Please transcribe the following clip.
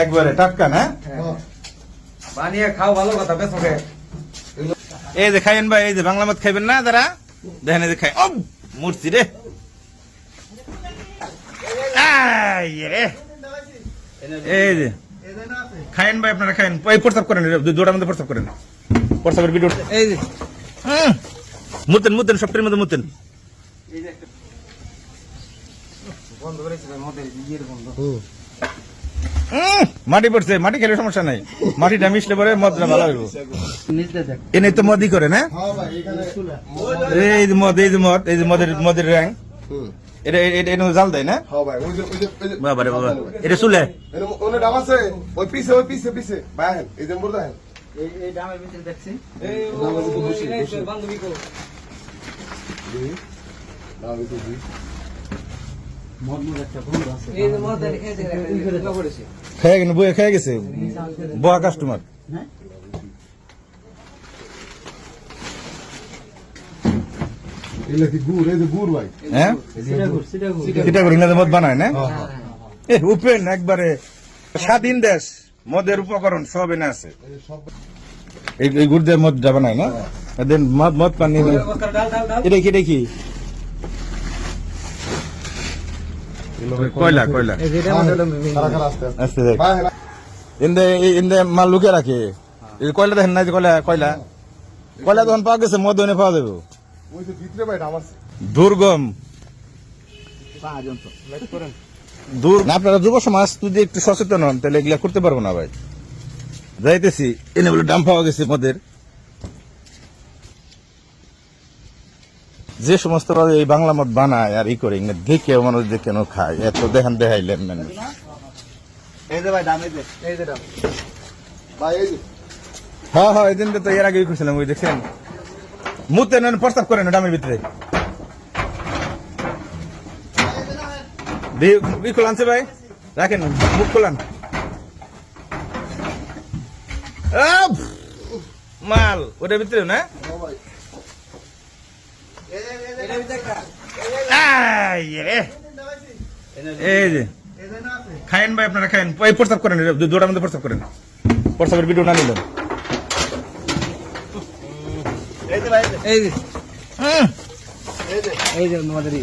একবারে টাটকা না? বানিয়ে খাও ভালো কথা বেসকে এই যে খাইন ভাই এই যে বাংলা মত খাইবেন না তারা দেখেন এই যে খাই ও মূর্তি রে। এই যে। খাইন ভাই আপনারা খাইন এই প্রস্তাব করেন দুটার মধ্যে প্রস্তাব করেন। প্রস্তাবের ভিডিও এই যে। মুতেন মুতেন সবটির মধ্যে মুতেন। বন্ধ করেছি ভাই বন্ধ। মাটি পড়ছে মাটি খেলে সমস্যা নাই মাটিটা মিশলে পরে মদটা ভালো হইব এনে তো মদই করে না এই যে মদ এই যে মদ এই যে মদের মদের র্যাং এটা এটা এটা জাল দেয় না হ্যাঁ বাবা রে বাবা এটা চুলে ওনে ডাব আছে ওই পিছে ওই পিছে পিছে বাইহেন এই যে মুরদা এই এই ডামের ভিতরে দেখছি এই বান্ধবী কো খেয়ে বইয়ে খেয়ে গেছে? বয়া কাস্টমার গুড়? ভাই। হ্যাঁ? মদ বানায় না? হ্যাঁ হ্যাঁ এ উপেন একবারে স্বাধীন দেশ মদের উপকরণ সব এনে আছে। সব এই গুড় দিয়ে মদটা বানায় না? দেন মদ মদ পানি এটা কি এটা কি কয়লা কয়লা এই যেটা মধ্যে খারা খারা আসতে আসতে আস্তে দেখ। বাইহেন ইন্দে ইন্দে মাল লুকে রাখে। কয়লা দেখেন না যে কয়লা কয়লা? কয়লা তখন পাওয়া গেছে মদ এনে পাওয়া যাবে। আছে দুর্গম। দূর আপনারা যুব সমাজ যদি একটু সচেতন হন তাহলে এগুলা করতে পারব না ভাই। যাইতেছি এনে বলে দাম পাওয়া গেছে মদের। যে সমস্ত এই বাংলা মদ বানায় আর ই করে দেখে মানুষ দেখে কেন খায়। এত দেখান দেখাইলেন মানে হ্যাঁ হ্যাঁ এই তো এর আগে করছিলাম ওই দেখছেন মুতে নেন প্রস্তাব করেন ডামের ভিতরে। ই খোলান সে ভাই। রাখেন মুখ খোলান! মাল ওটার ভিতরে না হ্যাঁ ভাই এটা ভিতরে কা আই, এ। এই যে খায়েন ভাই আপনারা খায়েন এই প্রস্তাব করেন দুটার মধ্যে প্রস্তাব করেন প্রস্তাবের ভিডিও না নিলেন এই যে এই যে মদের